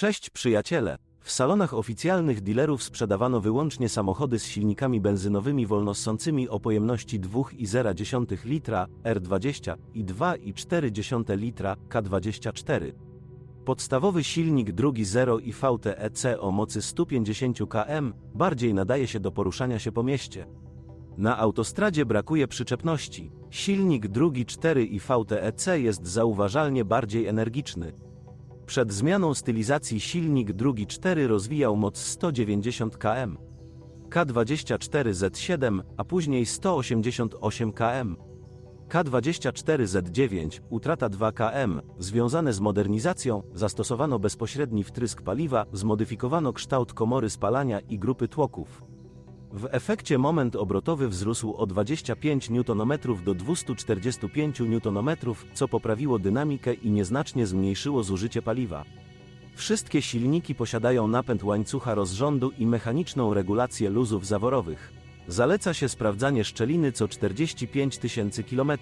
Cześć przyjaciele! W salonach oficjalnych dealerów sprzedawano wyłącznie samochody z silnikami benzynowymi wolnossącymi o pojemności 2,0 litra R20 i 2,4 litra K24. Podstawowy silnik drugi 0 i VTEC o mocy 150 km bardziej nadaje się do poruszania się po mieście. Na autostradzie brakuje przyczepności. Silnik drugi 4 i VTEC jest zauważalnie bardziej energiczny. Przed zmianą stylizacji silnik drugi 4 rozwijał moc 190 km. K24Z7, a później 188 km. K24Z9, utrata 2 km, związane z modernizacją, zastosowano bezpośredni wtrysk paliwa, zmodyfikowano kształt komory spalania i grupy tłoków. W efekcie moment obrotowy wzrósł o 25 Nm do 245 Nm, co poprawiło dynamikę i nieznacznie zmniejszyło zużycie paliwa. Wszystkie silniki posiadają napęd łańcucha rozrządu i mechaniczną regulację luzów zaworowych. Zaleca się sprawdzanie szczeliny co 45 tysięcy km.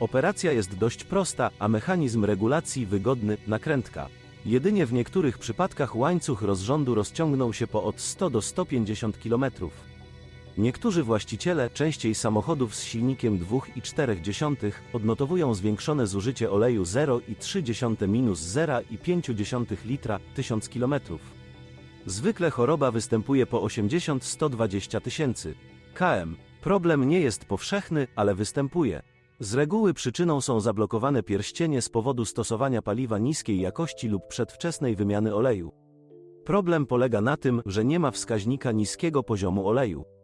Operacja jest dość prosta, a mechanizm regulacji wygodny, nakrętka. Jedynie w niektórych przypadkach łańcuch rozrządu rozciągnął się po od 100 do 150 km. Niektórzy właściciele, częściej samochodów z silnikiem 2,4, odnotowują zwiększone zużycie oleju 0,3-0,5 litra 1000 km. Zwykle choroba występuje po 80-120 tysięcy km. Problem nie jest powszechny, ale występuje. Z reguły przyczyną są zablokowane pierścienie z powodu stosowania paliwa niskiej jakości lub przedwczesnej wymiany oleju. Problem polega na tym, że nie ma wskaźnika niskiego poziomu oleju.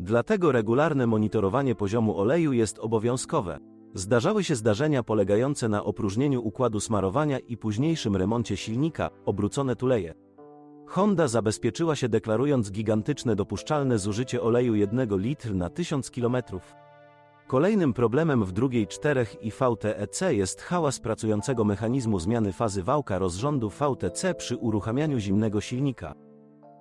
Dlatego regularne monitorowanie poziomu oleju jest obowiązkowe. Zdarzały się zdarzenia polegające na opróżnieniu układu smarowania i późniejszym remoncie silnika, obrócone tuleje. Honda zabezpieczyła się deklarując gigantyczne dopuszczalne zużycie oleju 1 litr na 1000 km. Kolejnym problemem w drugiej 4 i VTEC jest hałas pracującego mechanizmu zmiany fazy wałka rozrządu VTC przy uruchamianiu zimnego silnika.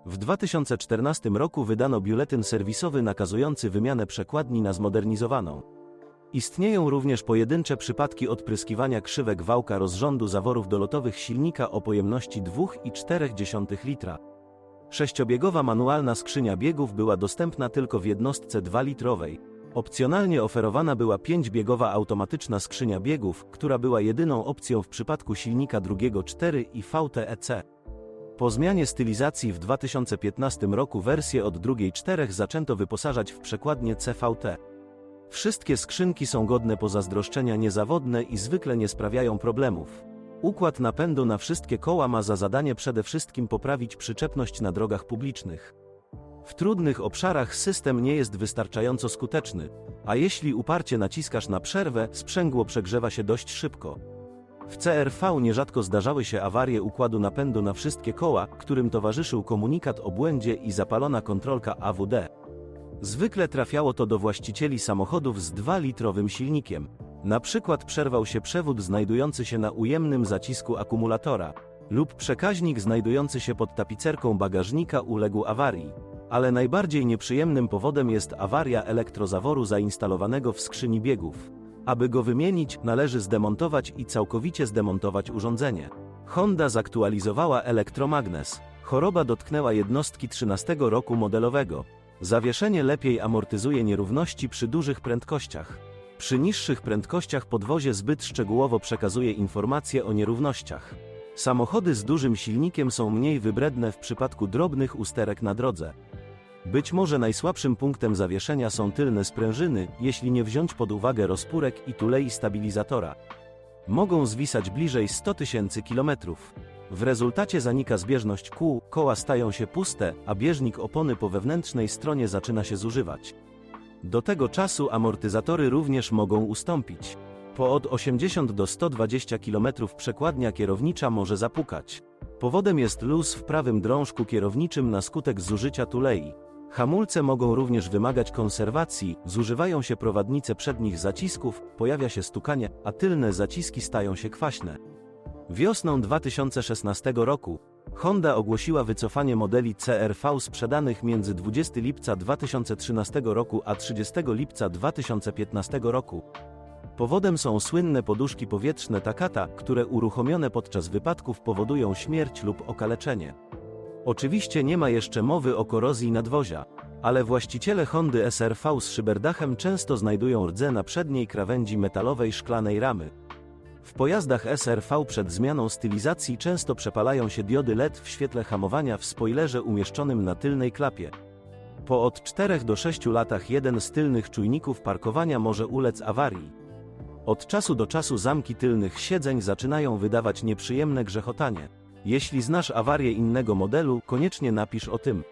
W 2014 roku wydano biuletyn serwisowy nakazujący wymianę przekładni na zmodernizowaną. Istnieją również pojedyncze przypadki odpryskiwania krzywek wałka rozrządu zaworów dolotowych silnika o pojemności 2,4 litra. Sześciobiegowa manualna skrzynia biegów była dostępna tylko w jednostce 2-litrowej. Opcjonalnie oferowana była 5-biegowa automatyczna skrzynia biegów, która była jedyną opcją w przypadku silnika drugiego 4 i VTEC. Po zmianie stylizacji w 2015 roku wersję od drugiej 4 zaczęto wyposażać w przekładnię CVT. Wszystkie skrzynki są godne pozazdroszczenia niezawodne i zwykle nie sprawiają problemów. Układ napędu na wszystkie koła ma za zadanie przede wszystkim poprawić przyczepność na drogach publicznych. W trudnych obszarach system nie jest wystarczająco skuteczny, a jeśli uparcie naciskasz na przerwę, sprzęgło przegrzewa się dość szybko. W CRV nierzadko zdarzały się awarie układu napędu na wszystkie koła, którym towarzyszył komunikat o błędzie i zapalona kontrolka AWD. Zwykle trafiało to do właścicieli samochodów z 2-litrowym silnikiem. Na przykład przerwał się przewód znajdujący się na ujemnym zacisku akumulatora, lub przekaźnik znajdujący się pod tapicerką bagażnika uległ awarii. Ale najbardziej nieprzyjemnym powodem jest awaria elektrozaworu zainstalowanego w skrzyni biegów. Aby go wymienić, należy zdemontować i całkowicie zdemontować urządzenie. Honda zaktualizowała elektromagnes. Choroba dotknęła jednostki 13 roku modelowego. Zawieszenie lepiej amortyzuje nierówności przy dużych prędkościach. Przy niższych prędkościach podwozie zbyt szczegółowo przekazuje informacje o nierównościach. Samochody z dużym silnikiem są mniej wybredne w przypadku drobnych usterek na drodze. Być może najsłabszym punktem zawieszenia są tylne sprężyny, jeśli nie wziąć pod uwagę rozpórek i tulei stabilizatora. Mogą zwisać bliżej 100 tysięcy kilometrów. W rezultacie zanika zbieżność kół, koła stają się puste, a bieżnik opony po wewnętrznej stronie zaczyna się zużywać. Do tego czasu amortyzatory również mogą ustąpić. Po od 80 do 120 km przekładnia kierownicza może zapukać. Powodem jest luz w prawym drążku kierowniczym na skutek zużycia tulei. Hamulce mogą również wymagać konserwacji, zużywają się prowadnice przednich zacisków, pojawia się stukanie, a tylne zaciski stają się kwaśne. Wiosną 2016 roku Honda ogłosiła wycofanie modeli CRV sprzedanych między 20 lipca 2013 roku a 30 lipca 2015 roku. Powodem są słynne poduszki powietrzne Takata, które uruchomione podczas wypadków powodują śmierć lub okaleczenie. Oczywiście nie ma jeszcze mowy o korozji nadwozia, ale właściciele Hondy SRV z szyberdachem często znajdują rdze na przedniej krawędzi metalowej szklanej ramy. W pojazdach SRV przed zmianą stylizacji często przepalają się diody LED w świetle hamowania w spoilerze umieszczonym na tylnej klapie. Po od 4 do 6 latach jeden z tylnych czujników parkowania może ulec awarii. Od czasu do czasu zamki tylnych siedzeń zaczynają wydawać nieprzyjemne grzechotanie. Jeśli znasz awarię innego modelu, koniecznie napisz o tym.